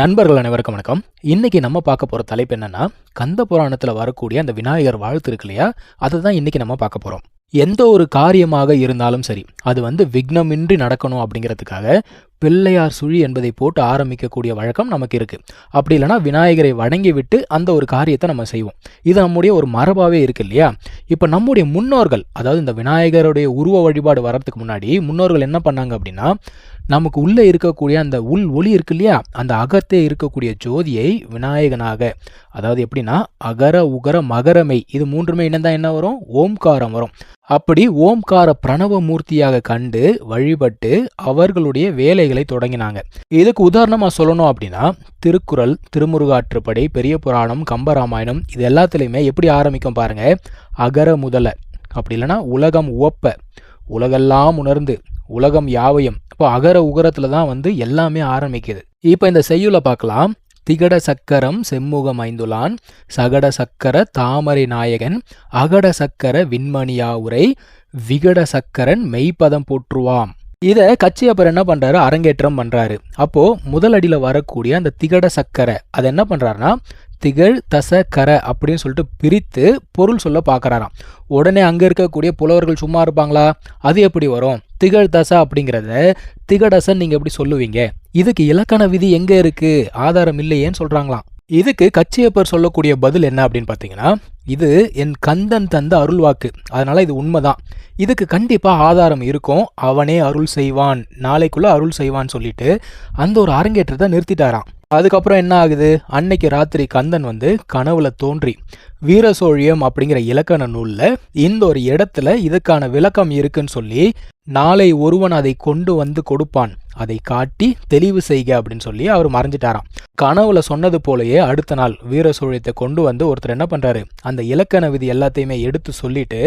நண்பர்கள் அனைவருக்கும் வணக்கம். இன்னைக்கு நம்ம பார்க்க போகிற தலைப்பு என்னன்னா கந்த புராணத்தில் வரக்கூடிய அந்த விநாயகர் வாழ்த்து இருக்கு இல்லையா? அதை தான் இன்னைக்கு நம்ம பார்க்க போகிறோம் எந்த ஒரு காரியமாக இருந்தாலும் சரி அது வந்து விக்னமின்றி நடக்கணும் அப்படிங்கிறதுக்காக பிள்ளையார் சுழி என்பதை போட்டு ஆரம்பிக்கக்கூடிய வழக்கம் நமக்கு இருக்கு. அப்படி இல்லைன்னா விநாயகரை வணங்கி விட்டு அந்த ஒரு காரியத்தை நம்ம செய்வோம். இது நம்முடைய ஒரு மரபாவே இருக்கு இல்லையா? இப்போ நம்முடைய முன்னோர்கள் அதாவது இந்த விநாயகருடைய உருவ வழிபாடு வர்றதுக்கு முன்னாடி முன்னோர்கள் என்ன பண்ணாங்க அப்படின்னா நமக்கு உள்ளே இருக்கக்கூடிய அந்த உள் ஒளி இருக்கு இல்லையா அந்த அகத்தே இருக்கக்கூடிய ஜோதியை விநாயகனாக அதாவது எப்படின்னா அகர உகர மகரமை இது மூன்றுமே இணைந்தா என்ன வரும்? ஓம்காரம் வரும். அப்படி ஓம்கார பிரணவ மூர்த்தியாக கண்டு வழிபட்டு அவர்களுடைய வேலைகளை தொடங்கினாங்க. இதுக்கு உதாரணமா சொல்லணும் அப்படின்னா திருக்குறள் திருமுருகாற்றுப்படை பெரிய புராணம் கம்பராமாயணம் இது எல்லாத்துலேயுமே எப்படி ஆரம்பிக்கும் பாருங்க? அகர முதல அப்படி இல்லைன்னா உலகம் உவப்ப உலகெல்லாம் உணர்ந்து உலகம் யாவையும். இப்போ அகர உகரத்துல தான் வந்து எல்லாமே ஆரம்பிக்குது. இப்போ இந்த செய்யுளை பார்க்கலாம். திகட சக்கரம் செம்முகம் ஐந்துலான் சகட சக்கர தாமரை நாயகன். அகட சக்கர விண்மணியா உரை விகட சக்கரன் மெய்ப்பதம் போற்றுவாம். இதை கச்சியப்பர் என்ன பண்றாரு? அரங்கேற்றம் பண்றாரு. அப்போ முதல் வரக்கூடிய அந்த திகட சக்கரை அதை என்ன பண்றாருன்னா திகழ் தச கர அப்படின்னு சொல்லிட்டு பிரித்து பொருள் சொல்ல பார்க்கறாராம் உடனே அங்க இருக்கக்கூடிய புலவர்கள் சும்மா இருப்பாங்களா? அது எப்படி வரும்? திகழ் தச அப்படிங்கிறத திகடசன் நீங்க எப்படி சொல்லுவீங்க? இதுக்கு இலக்கண விதி எங்க இருக்கு? ஆதாரம் இல்லையேன்னு சொல்றாங்களாம். இதுக்கு கச்சியப்பர் சொல்லக்கூடிய பதில் என்ன அப்படின்னு பார்த்தீங்கன்னா இது என் கந்தன் தந்த அருள்வாக்கு அதனால இது உண்மைதான். இதுக்கு கண்டிப்பாக ஆதாரம் இருக்கும். அவனே அருள் செய்வான். நாளைக்குள்ள அருள் செய்வான்னு சொல்லிட்டு அந்த ஒரு அரங்கேற்றத்தை நிறுத்திட்டாராம். அதுக்கப்புறம் என்ன ஆகுது? அன்னைக்கு ராத்திரி கந்தன் வந்து கனவுல தோன்றி வீரசோழியம் அப்படிங்கிற இலக்கண நூலில் இந்த ஒரு இடத்துல இதுக்கான விளக்கம் இருக்குன்னு சொல்லி நாளை ஒருவன் அதை கொண்டு வந்து கொடுப்பான். அதை காட்டி தெளிவு செய்க அப்படின்னு சொல்லி அவர் மறைஞ்சிட்டாராம். கனவுல சொன்னது போலயே அடுத்த நாள் வீரசோழியத்தை கொண்டு வந்து ஒருத்தர் என்ன பண்றாரு? அந்த இலக்கண விதி எல்லாத்தையுமே எடுத்து சொல்லிட்டு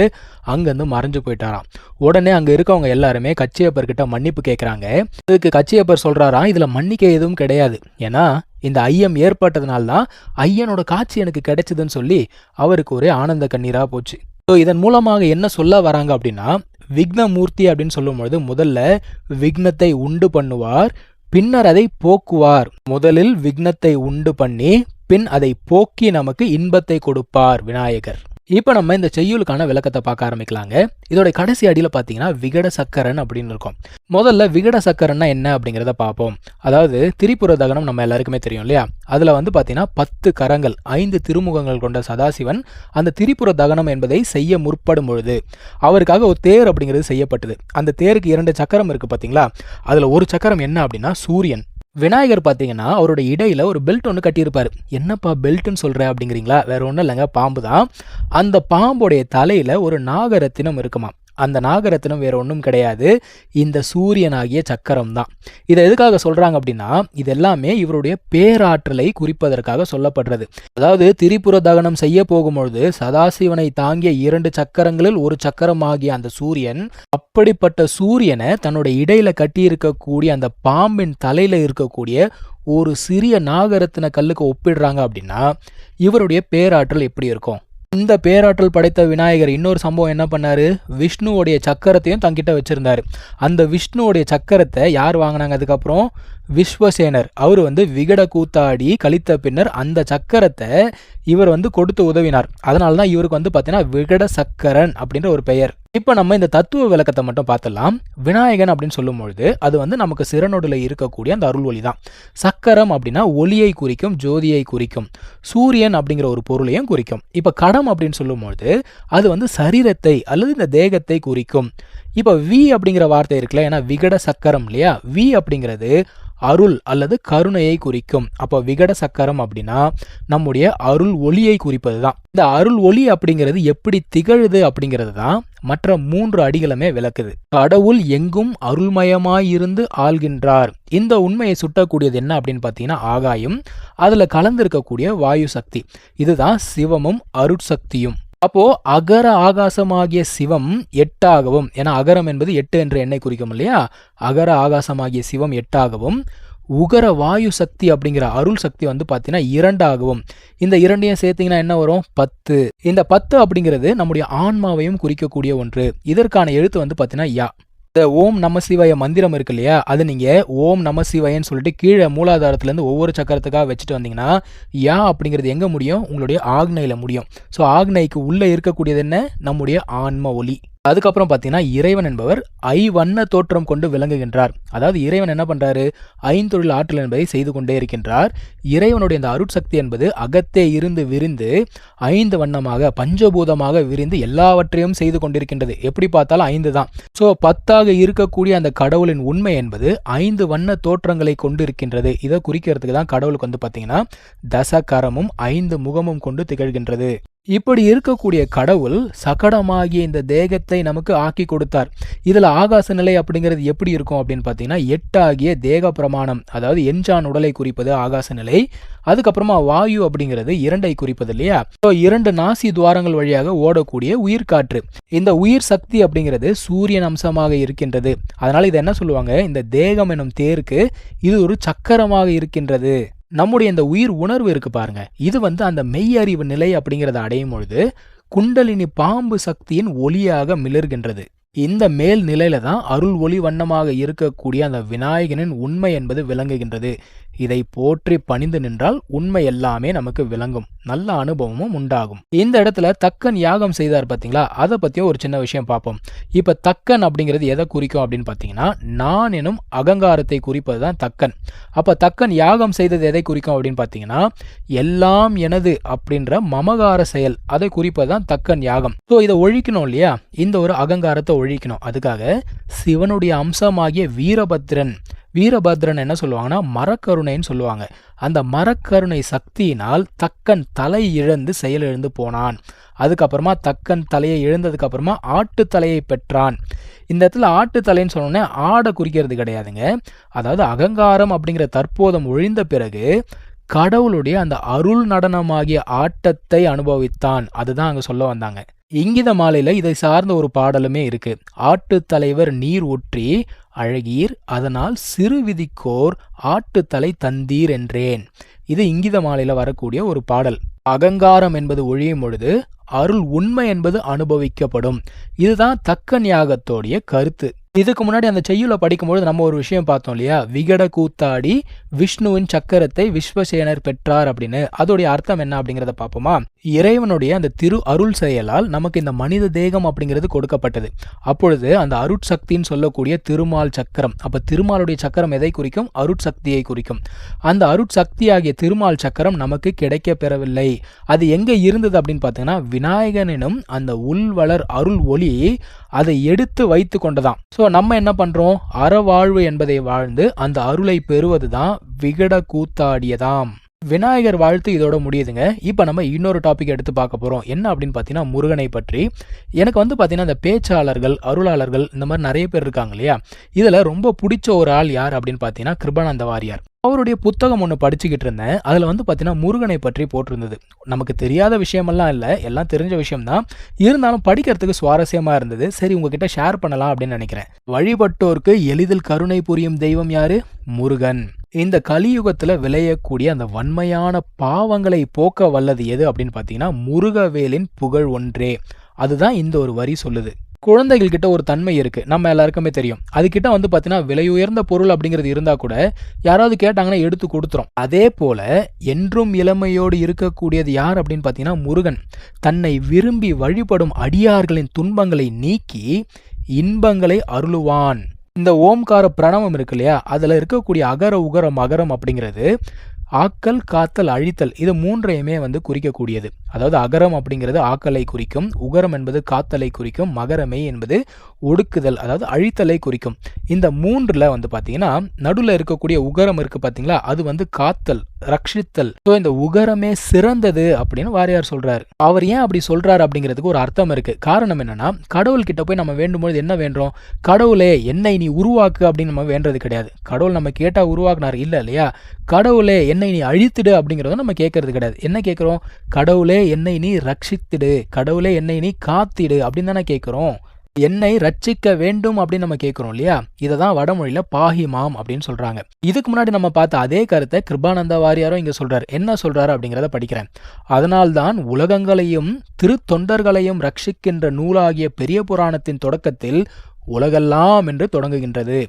அங்கிருந்து மறைஞ்சு போயிட்டாராம். உடனே அங்க இருக்கவங்க எல்லாருமே கச்சியப்பர் கிட்ட மன்னிப்பு கேட்கறாங்க இதுக்கு கச்சியப்பர் சொல்றாராம் இதுல மன்னிக்க எதுவும் கிடையாது. ஏன்னா இந்த ஐயம் ஏற்பட்டதுனால தான் ஐயனோட காட்சி எனக்கு கிடைச்சதுன்னு சொல்லி அவருக்கு ஒரே ஆனந்த கண்ணீரா போச்சு. ஸோ இதன் மூலமாக என்ன சொல்ல வராங்க அப்படின்னா விக்னமூர்த்தி அப்படின்னு சொல்லும்பொழுது முதல்ல விக்னத்தை உண்டு பண்ணுவார் பின்னர் அதை போக்குவார். முதலில் விக்னத்தை உண்டு பண்ணி பின் அதை போக்கி நமக்கு இன்பத்தை கொடுப்பார் விநாயகர். இப்போ நம்ம இந்த செய்யுளுக்கான விளக்கத்தை பார்க்க ஆரம்பிக்கலாங்க. இதோட கடைசி அடியில் பார்த்தீங்கன்னா விகட சக்கரன் அப்படின்னு இருக்கும். முதல்ல விகட சக்கரன்னா என்ன அப்படிங்கிறத பார்ப்போம். அதாவது திரிபுர தகனம் நம்ம எல்லாருக்குமே தெரியும் இல்லையா? அதில் வந்து பார்த்தீங்கன்னா பத்து கரங்கள் ஐந்து திருமுகங்கள் கொண்ட சதாசிவன் அந்த திரிபுர தகனம் என்பதை செய்ய முற்படும் பொழுது அவருக்காக ஒரு தேர் அப்படிங்கிறது செய்யப்பட்டது. அந்த தேருக்கு இரண்டு சக்கரம் இருக்குது பார்த்தீங்களா அதில் ஒரு சக்கரம் என்ன அப்படின்னா சூரியன். விநாயகர் பார்த்தீங்கன்னா அவரோட இடையில ஒரு பெல்ட் ஒன்று கட்டியிருப்பாரு. என்னப்பா பெல்ட்னு சொல்ற அப்படிங்கிறீங்களா? வேற ஒன்றும் இல்லைங்க பாம்பு தான் அந்த பாம்போடைய தலையில ஒரு நாகரத்தினம் இருக்குமா அந்த நாகரத்தினம் வேற ஒன்றும் கிடையாது. இந்த சூரியனாகிய சக்கரம் தான் இதை எதுக்காக சொல்கிறாங்க அப்படின்னா இது எல்லாமே இவருடைய பேராற்றலை குறிப்பதற்காக சொல்லப்படுறது. அதாவது திரிபுர தகனம் செய்ய போகும்பொழுது சதாசிவனை தாங்கிய இரண்டு சக்கரங்களில் ஒரு சக்கரம் ஆகிய அந்த சூரியன் அப்படிப்பட்ட சூரியனை தன்னுடைய இடையில கட்டியிருக்கக்கூடிய அந்த பாம்பின் தலையில் இருக்கக்கூடிய ஒரு சிறிய நாகரத்தின கல்லுக்கு ஒப்பிடுறாங்க அப்படின்னா இவருடைய பேராற்றல் எப்படி இருக்கும்? இந்த பேராற்றல் படைத்த விநாயகர் இன்னொரு சம்பவம் என்ன பண்ணார்? விஷ்ணுவோடைய சக்கரத்தையும் தங்கிட்ட வச்சுருந்தார். அந்த விஷ்ணுவோடைய சக்கரத்தை யார் வாங்கினாங்க அதுக்கப்புறம்? விஸ்வசேனர். அவர் வந்து விகட கூத்தாடி கழித்த பின்னர் அந்த சக்கரத்தை இவர் வந்து கொடுத்து உதவினார். அதனால தான் இவருக்கு வந்து பார்த்தீங்கன்னா விகட சக்கரன் அப்படின்ற ஒரு பெயர். இப்போ நம்ம இந்த தத்துவ விளக்கத்தை மட்டும் பார்த்துடலாம். விநாயகன் அப்படின்னு சொல்லும்பொழுது அது வந்து நமக்கு சிறநொடியில் இருக்கக்கூடிய அந்த அருள் ஒளி தான். சக்கரம் அப்படின்னா ஒளியை குறிக்கும் ஜோதியை குறிக்கும் சூரியன் அப்படிங்கிற ஒரு பொருளையும் குறிக்கும். இப்போ கடம் அப்படின்னு சொல்லும்பொழுது அது வந்து சரீரத்தை அல்லது இந்த தேகத்தை குறிக்கும். இப்போ வி அப்படிங்கிற வார்த்தை இருக்குல்ல ஏன்னா விகட சக்கரம் இல்லையா? வி அப்படிங்கிறது அருள் அல்லது கருணையை குறிக்கும். அப்போ விகட சக்கரம் அப்படின்னா நம்முடைய அருள் ஒளியை குறிப்பது தான் இந்த அருள் ஒளி அப்படிங்கிறது எப்படி திகழுது அப்படிங்கிறது தான் மற்ற மூன்று அடிகளுமே விளக்குது. கடவுள் எங்கும் அருள்மயமாயிருந்து ஆள்கின்றார். இந்த உண்மையை சுட்டக்கூடியது என்ன அப்படின்னு பார்த்தீங்கன்னா ஆகாயம். அதில் கலந்திருக்கக்கூடிய வாயு சக்தி. இதுதான் சிவமும் அருட்சக்தியும். அப்போ அகர ஆகாசமாகிய சிவம் எட்டாகவும் ஏன்னா அகரம் என்பது எட்டு என்ற எண்ணை குறிக்கும் இல்லையா? அகர ஆகாசமாகிய சிவம் எட்டாகவும் உகர வாயு சக்தி அப்படிங்கிற அருள் சக்தி வந்து பார்த்தீங்கன்னா இரண்டாகவும். இந்த இரண்டையும் சேர்த்தீங்கன்னா என்ன வரும்? பத்து. இந்த பத்து அப்படிங்கிறது நம்முடைய ஆன்மாவையும் குறிக்கக்கூடிய ஒன்று. இதற்கான எழுத்து வந்து பார்த்தீங்கன்னா யா. இந்த ஓம் நம சிவாய மந்திரம் இருக்கு இல்லையா? அது நீங்கள் ஓம் நம சிவாயன்னு சொல்லிட்டு கீழே மூலாதாரத்துலேருந்து ஒவ்வொரு சக்கரத்துக்காக வச்சுட்டு வந்தீங்கன்னா யா அப்படிங்கிறது எங்கே முடியும்? உங்களுடைய ஆக்னையில் முடியும். ஸோ ஆக்னைக்கு உள்ளே இருக்கக்கூடியது என்ன? நம்முடைய ஆன்ம ஒளி. அதுக்கப்புறம் பார்த்தீங்கன்னா இறைவன் என்பவர் ஐவண்ண தோற்றம் கொண்டு விளங்குகின்றார். அதாவது இறைவன் என்ன பண்றாரு? ஐந்தொழில் ஆற்றல் என்பதை செய்து கொண்டே இருக்கின்றார். இறைவனுடைய இந்த அருட்சக்தி என்பது அகத்தே இருந்து விரிந்து ஐந்து வண்ணமாக பஞ்சபூதமாக விரிந்து எல்லாவற்றையும் செய்து கொண்டிருக்கின்றது. எப்படி பார்த்தாலும் ஐந்து தான். ஸோ பத்தாக இருக்கக்கூடிய அந்த கடவுளின் உண்மை என்பது ஐந்து வண்ண தோற்றங்களை கொண்டு இருக்கின்றது இதை குறிக்கிறதுக்கு தான் கடவுளுக்கு வந்து பார்த்தீங்கன்னா தசகரமும் ஐந்து முகமும் கொண்டு திகழ்கின்றது. இப்படி இருக்கக்கூடிய கடவுள் சகடமாகிய இந்த தேகத்தை நமக்கு ஆக்கி கொடுத்தார். இதில் ஆகாச நிலை அப்படிங்கிறது எப்படி இருக்கும் அப்படின்னு பார்த்தீங்கன்னா எட்டாகிய தேக பிரமாணம் அதாவது எஞ்சான் உடலை குறிப்பது ஆகாச நிலை அதுக்கப்புறமா வாயு அப்படிங்கிறது இரண்டை குறிப்பது இல்லையா? ஸோ இரண்டு நாசி துவாரங்கள் வழியாக ஓடக்கூடிய உயிர்காற்று. இந்த உயிர் சக்தி அப்படிங்கிறது சூரியன் அம்சமாக இருக்கின்றது. அதனால் இதை என்ன சொல்லுவாங்க? இந்த தேகம் எனும் தேருக்கு இது ஒரு சக்கரமாக இருக்கின்றது. நம்முடைய இந்த உயிர் உணர்வு இருக்கு பாருங்க. இது வந்து அந்த மெய்யறிவு நிலை அப்படிங்கிறத அடையும் பொழுது குண்டலினி பாம்பு சக்தியின் ஒளியாக மிளர்கின்றது. இந்த மேல் நிலையில தான் அருள் ஒளி வண்ணமாக இருக்கக்கூடிய அந்த விநாயகனின் உண்மை என்பது விளங்குகின்றது. இதை போற்றி பணிந்து நின்றால் உண்மை எல்லாமே நமக்கு விளங்கும். நல்ல அனுபவமும் உண்டாகும். இந்த இடத்துல தக்கன் யாகம் செய்தார் பார்த்தீங்களா? அதை பற்றியும் ஒரு சின்ன விஷயம் பார்ப்போம். இப்போ தக்கன் அப்படிங்கிறது எதை குறிக்கும் அப்படின்னு பார்த்தீங்கன்னா நான் எனும் அகங்காரத்தை குறிப்பது தான் தக்கன். அப்போ தக்கன் யாகம் செய்தது எதை குறிக்கும் அப்படின்னு பார்த்தீங்கன்னா எல்லாம் எனது அப்படின்ற மமகார செயல் அதை குறிப்பது தான் தக்கன் யாகம். ஸோ இதை ஒழிக்கணும் இல்லையா? இந்த ஒரு அகங்காரத்தை ஒழிக்கணும். அதுக்காக சிவனுடைய அம்சமாகிய வீரபத்ரன் வீரபத்ரன் என்ன சொல்லுவாங்கன்னா மரக்கருணைன்னு சொல்லுவாங்க. அந்த மரக்கருணை சக்தியினால் தக்கன் தலை இழந்து செயலிழந்து போனான். அதுக்கப்புறமா தக்கன் தலையை இழந்ததுக்கப்புறமா ஆட்டு தலையை பெற்றான். இந்த இடத்துல ஆட்டு தலைன்னு சொன்னோன்னே ஆடை குறிக்கிறது கிடையாதுங்க. அதாவது அகங்காரம் அப்படிங்கிற தற்போதம் ஒழிந்த பிறகு கடவுளுடைய அந்த அருள் நடனமாகிய ஆட்டத்தை அனுபவித்தான். அதுதான் அங்கே சொல்ல வந்தாங்க. இங்கித மாலையில இதை சார்ந்த ஒரு பாடலுமே இருக்கு. ஆட்டு தலைவர் நீர் ஊற்றி அழகீர் அதனால் சிறு விதிக்கோர் ஆட்டுத்தலை தந்தீர் என்றேன். இது இங்கித மாலையில வரக்கூடிய ஒரு பாடல். அகங்காரம் என்பது ஒழியும் பொழுது அருள் உண்மை என்பது அனுபவிக்கப்படும். இதுதான் தக்க நியாகத்தோடைய கருத்து. இதுக்கு முன்னாடி அந்த செய்யுளை படிக்கும்பொழுது நம்ம ஒரு விஷயம் பார்த்தோம் இல்லையா? விகட கூத்தாடி விஷ்ணுவின் சக்கரத்தை விஸ்வசேனர் பெற்றார் அப்படின்னு. அதோடைய அர்த்தம் என்ன அப்படிங்கிறத பார்ப்போமா? இறைவனுடைய அந்த திரு அருள் செயலால் நமக்கு இந்த மனித தேகம் அப்படிங்கிறது கொடுக்கப்பட்டது. அப்பொழுது அந்த அருட்சக்தின்னு சொல்லக்கூடிய திருமால் சக்கரம் அப்போ திருமாலுடைய சக்கரம் எதை குறிக்கும்? அருட்சக்தியை குறிக்கும். அந்த அருட்சக்தி ஆகிய திருமால் சக்கரம் நமக்கு கிடைக்க பெறவில்லை அது எங்கே இருந்தது அப்படின்னு பார்த்தீங்கன்னா விநாயகனினும் அந்த உள்வளர் அருள் ஒளி அதை எடுத்து வைத்து கொண்டதாம். ஸோ நம்ம என்ன பண்றோம்? அறவாழ்வு என்பதை வாழ்ந்து அந்த அருளை பெறுவது தான் விகட கூத்தாடியதாம். விநாயகர் வாழ்த்து இதோட முடியுதுங்க. இப்போ நம்ம இன்னொரு டாபிக் எடுத்து பார்க்க போகிறோம் என்ன அப்படின்னு பார்த்தீங்கன்னா முருகனை பற்றி. எனக்கு வந்து பார்த்தீங்கன்னா இந்த பேச்சாளர்கள் அருளாளர்கள் இந்த மாதிரி நிறைய பேர் இருக்காங்க இல்லையா? இதில் ரொம்ப பிடிச்ச ஒரு ஆள் யார் அப்படின்னு பார்த்தீங்கன்னா கிருபானந்த வாரியார். அவருடைய புத்தகம் ஒன்று படிச்சுக்கிட்டு இருந்தேன். அதில் வந்து பார்த்தீங்கன்னா முருகனை பற்றி போட்டிருந்தது. நமக்கு தெரியாத விஷயமெல்லாம் இல்லை. எல்லாம் தெரிஞ்ச விஷயம்தான். இருந்தாலும் படிக்கிறதுக்கு சுவாரஸ்யமாக இருந்தது. சரி உங்ககிட்ட ஷேர் பண்ணலாம் அப்படின்னு நினைக்கிறேன். வழிபட்டோருக்கு எளிதில் கருணை புரியும் தெய்வம் யாரு? முருகன். இந்த கலியுகத்துல விளையக்கூடிய அந்த வன்மையான பாவங்களை போக்க வல்லது எது அப்படின்னு பார்த்தீங்கன்னா முருகவேலின் புகழ் ஒன்றே. அதுதான் இந்த ஒரு வரி சொல்லுது. குழந்தைகள் கிட்ட ஒரு தன்மை இருக்கு. நம்ம எல்லாருக்குமே தெரியும். அதுகிட்ட வந்து பார்த்தீங்கன்னா விலை உயர்ந்த பொருள் அப்படிங்கிறது இருந்தா கூட யாராவது கேட்டாங்கன்னா எடுத்து கொடுத்துரும். அதே போல என்றும் இளமையோடு இருக்கக்கூடியது யார் அப்படின்னு பார்த்தீங்கன்னா முருகன். தன்னை விரும்பி வழிபடும் அடியார்களின் துன்பங்களை நீக்கி இன்பங்களை அருளுவான். இந்த ஓம்கார பிரணவம் இருக்கு இல்லையா? அதில் இருக்கக்கூடிய அகர உகரம் அகரம் அப்படிங்கிறது ஆக்கல் காத்தல் அழித்தல் இது மூன்றையுமே வந்து குறிக்கக்கூடியது. அதாவது அகரம் அப்படிங்கிறது ஆக்கலை குறிக்கும் உகரம் என்பது காத்தலை குறிக்கும் மகரமை என்பது ஒடுக்குதல் அதாவது அழித்தலை குறிக்கும். இந்த மூன்றில் வந்து பார்த்தீங்கன்னா நடுவில் இருக்கக்கூடிய உகரம் இருக்கு பார்த்தீங்களா அது வந்து காத்தல் ரட்சித்தல் ஸோ இந்த உகரமே சிறந்தது அப்படின்னு வாரியார் சொல்றாரு. அவர் ஏன் அப்படி சொல்றாரு அப்படிங்கிறதுக்கு ஒரு அர்த்தம் இருக்கு. காரணம் என்னன்னா கடவுள் கிட்ட போய் நம்ம வேண்டும்போது என்ன வேண்டுறோம்? கடவுளே என்னை நீ உருவாக்கு அப்படின்னு நம்ம வேண்டது கிடையாது. கடவுள் நம்ம கேட்டா உருவாக்குனார் இல்லை இல்லையா? கடவுளே என்னை நீ அழித்துடு அப்படிங்கிறத நம்ம கேட்கறது கிடையாது. என்ன கேட்குறோம்? கடவுளே என்னை நீ ரட்சித்திடு. கடவுளே என்னை நீ காத்திடு அப்படின்னு தானே கேட்குறோம் என்னை ரட்சிக்க வேண்டும் அப்படின்னு நம்ம கேட்குறோம் இல்லையா? இதை தான் வடமொழியில் பாஹிமாம் அப்படின்னு சொல்றாங்க. இதுக்கு முன்னாடி நம்ம பார்த்த அதே கருத்தை கிருபானந்த வாரியாரும் இங்க சொல்கிறார் என்ன சொல்றாரு அப்படிங்கிறத படிக்கிறேன். அதனால்தான் உலகங்களையும் திருத்தொண்டர்களையும் ரட்சிக்கின்ற நூலாகிய பெரிய புராணத்தின் தொடக்கத்தில் உலகெல்லாம் என்று தொடங்குகின்றது.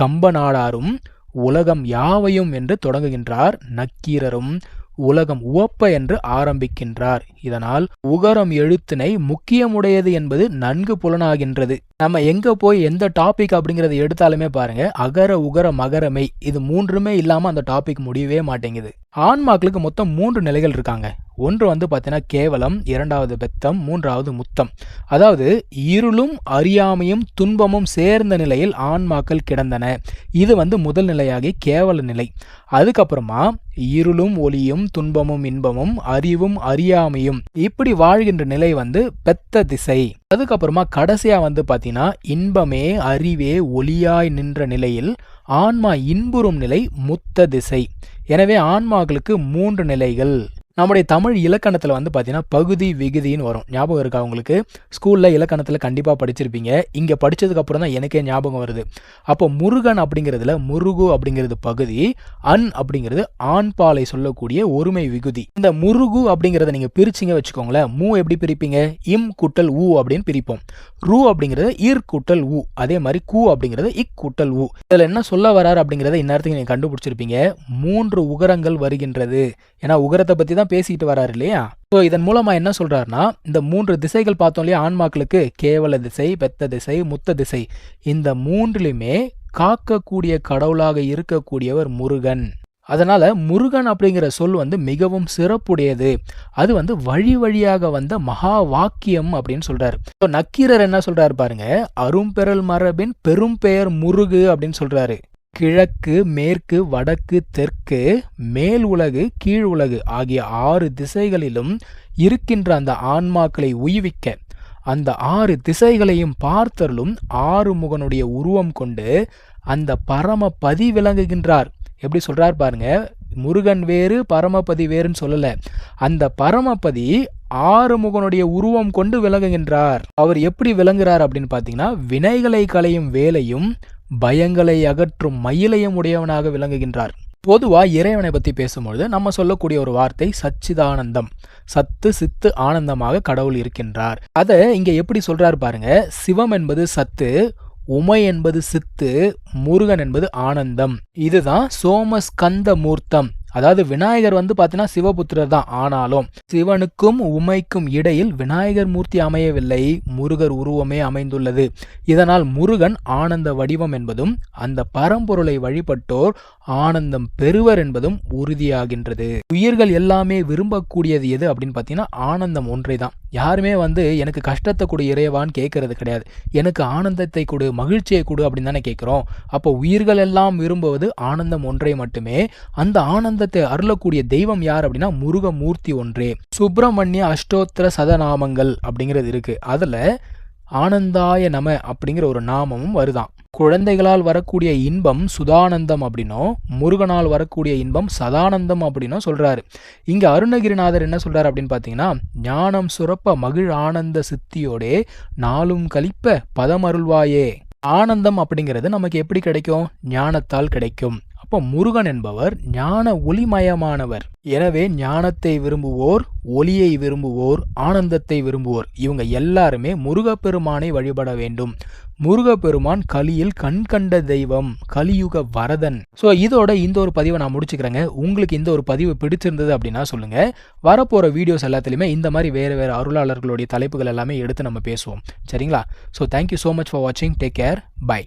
கம்ப நாடாரும் உலகம் யாவையும் என்று தொடங்குகின்றார் நக்கீரரும். உலகம் உவப்ப என்று ஆரம்பிக்கின்றார். இதனால் உகரம் எழுத்தினை முக்கியமுடையது என்பது நன்கு புலனாகின்றது. நம்ம எங்க போய் எந்த டாபிக் அப்படிங்கறத எடுத்தாலுமே பாருங்க அகர உகர மகரமை இது மூன்றுமே இல்லாம அந்த டாபிக் முடியவே மாட்டேங்குது. ஆன்மாக்களுக்கு மொத்தம் மூன்று நிலைகள் இருக்காங்க. ஒன்று வந்து பார்த்தீங்கன்னா கேவலம் இரண்டாவது பெத்தம் மூன்றாவது முத்தம். அதாவது இருளும் அறியாமையும் துன்பமும் சேர்ந்த நிலையில் ஆன்மாக்கள் கிடந்தன. இது வந்து முதல் நிலையாகி கேவல நிலை. அதுக்கப்புறமா இருளும் ஒளியும் துன்பமும் இன்பமும் அறிவும் அறியாமையும் இப்படி வாழ்கின்ற நிலை வந்து பெத்த திசை. அதுக்கப்புறமா கடைசியா வந்து பார்த்தீங்கன்னா இன்பமே அறிவே ஒளியாய் நின்ற நிலையில் ஆன்மா இன்புறும் நிலை முத்த திசை. எனவே ஆன்மாக்களுக்கு மூன்று நிலைகள். நம்முடைய தமிழ் இலக்கணத்தில் வந்து பார்த்தீங்கன்னா பகுதி விகுதின்னு வரும். ஞாபகம் இருக்கா உங்களுக்கு? ஸ்கூலில் இலக்கணத்தில் கண்டிப்பாக படிச்சிருப்பீங்க. இங்கே படித்ததுக்கப்புறம் தான் எனக்கே ஞாபகம் வருது. அப்போ முருகன் அப்படிங்கிறதுல முருகு அப்படிங்கிறது பகுதி அன் அப்படிங்கிறது ஆண் பாலை சொல்லக்கூடிய ஒருமை விகுதி. இந்த முருகு அப்படிங்கிறத நீங்கள் பிரிச்சிங்க வச்சுக்கோங்களேன். மூ எப்படி பிரிப்பீங்க? இம் குட்டல் ஊ அப்படின்னு பிரிப்போம். ரூ அப்படிங்கிறது ஈர் குட்டல் ஊ அதே மாதிரி கூ அப்படிங்கிறது இக் குட்டல் ஊ இதில் என்ன சொல்ல வராரு அப்படிங்கிறத இந்நேரத்துக்கு நீங்கள் கண்டுபிடிச்சிருப்பீங்க. மூன்று உகரங்கள் வருகின்றது. ஏன்னா உகரத்தை பற்றி தான் பேசிட்டு வராரு இல்லையா? ஸோ இதன் மூலமா என்ன சொல்றாருன்னா இந்த மூன்று திசைகள் பார்த்தோம் இல்லையா? ஆன்மாக்களுக்கு கேவல திசை பெத்த திசை முத்த திசை. இந்த மூன்றிலுமே காக்கக்கூடிய கடவுளாக இருக்கக்கூடியவர் முருகன். அதனால முருகன் அப்படிங்கிற சொல் வந்து மிகவும் சிறப்புடையது. அது வந்து வழி வழியாக வந்த மகா வாக்கியம் அப்படின்னு சொல்றாரு. இப்போ நக்கீரர் என்ன சொல்றாரு பாருங்க அரும்பெறல் மரபின் பெரும் பெயர் முருகு அப்படின்னு சொல்றாரு. கிழக்கு மேற்கு வடக்கு தெற்கு மேல் உலகு கீழ் உலகு ஆகிய ஆறு திசைகளிலும் இருக்கின்ற அந்த ஆன்மாக்களை உய்விக்க அந்த ஆறு திசைகளையும் பார்த்தருளும் ஆறு முகனுடைய உருவம் கொண்டு அந்த பரமபதி விளங்குகின்றார். எப்படி சொல்றார் பாருங்க முருகன் வேறு பரமபதி வேறுன்னு சொல்லல. அந்த பரமபதி ஆறுமுகனுடைய உருவம் கொண்டு விளங்குகின்றார். அவர் எப்படி விளங்குறார் அப்படின்னு பார்த்தீங்கன்னா வினைகளை களையும் வேலையும் பயங்களை அகற்றும் மயிலையும் உடையவனாக விளங்குகின்றார். பொதுவா இறைவனை பத்தி பேசும்பொழுது நம்ம சொல்லக்கூடிய ஒரு வார்த்தை சச்சிதானந்தம். சத்து சித்து ஆனந்தமாக கடவுள் இருக்கின்றார். அதை இங்க எப்படி சொல்றாரு பாருங்க. சிவம் என்பது சத்து உமை என்பது சித்து முருகன் என்பது ஆனந்தம். இதுதான் சோமஸ்கந்த மூர்த்தம். அதாவது விநாயகர் வந்து பார்த்தீங்கன்னா சிவபுத்திரர் தான். ஆனாலும் சிவனுக்கும் உமைக்கும் இடையில் விநாயகர் மூர்த்தி அமையவில்லை. முருகர் உருவமே அமைந்துள்ளது. இதனால் முருகன் ஆனந்த வடிவம் என்பதும் அந்த பரம்பொருளை வழிபட்டோர் ஆனந்தம் பெறுவர் என்பதும் உறுதியாகின்றது. உயிர்கள் எல்லாமே விரும்பக்கூடியது எது அப்படின்னு பார்த்தீங்கன்னா ஆனந்தம் ஒன்றே தான். யாருமே வந்து எனக்கு கஷ்டத்தை கொடு இறைவான்னு கேட்கறது கிடையாது. எனக்கு ஆனந்தத்தை கொடு மகிழ்ச்சியை கொடு அப்படின்னு தானே கேட்குறோம் அப்போ உயிர்கள் எல்லாம் விரும்புவது ஆனந்தம் ஒன்றை மட்டுமே. அந்த ஆனந்தத்தை அருளக்கூடிய தெய்வம் யார் அப்படின்னா முருகமூர்த்தி ஒன்றே. சுப்பிரமணிய அஷ்டோத்திர சதநாமங்கள் அப்படிங்கிறது இருக்கு. அதுல ஆனந்தாய நம அப்படிங்கிற ஒரு நாமமும் வருதான். குழந்தைகளால் வரக்கூடிய இன்பம் சுதானந்தம் அப்படின்னும் முருகனால் வரக்கூடிய இன்பம் சதானந்தம் அப்படின்னும் சொல்றாரு. இங்க அருணகிரிநாதர் என்ன சொல்றாரு அப்படின்னு பாத்தீங்கன்னா ஞானம் சுரப்ப மகிழ் ஆனந்த சித்தியோடே நாளும் கழிப்ப பதமருள்வாயே. ஆனந்தம் அப்படிங்கிறது நமக்கு எப்படி கிடைக்கும்? ஞானத்தால் கிடைக்கும். அப்போ முருகன் என்பவர் ஞான ஒளிமயமானவர். எனவே ஞானத்தை விரும்புவோர் ஒளியை விரும்புவோர் ஆனந்தத்தை விரும்புவோர் இவங்க எல்லாருமே முருகப்பெருமானை வழிபட வேண்டும். முருகப்பெருமான் கலியில் கண் கண்ட தெய்வம் கலியுக வரதன். ஸோ இதோட இந்த ஒரு பதிவை நான் முடிச்சுக்கிறேங்க. உங்களுக்கு இந்த ஒரு பதிவு பிடிச்சிருந்தது அப்படின்னா சொல்லுங்க. வரப்போற வீடியோஸ் எல்லாத்துலேயுமே இந்த மாதிரி வேறு வேறு அருளாளர்களுடைய தலைப்புகள் எல்லாமே எடுத்து நம்ம பேசுவோம். சரிங்களா? So thank you so much for வாட்சிங் டேக் கேர் பை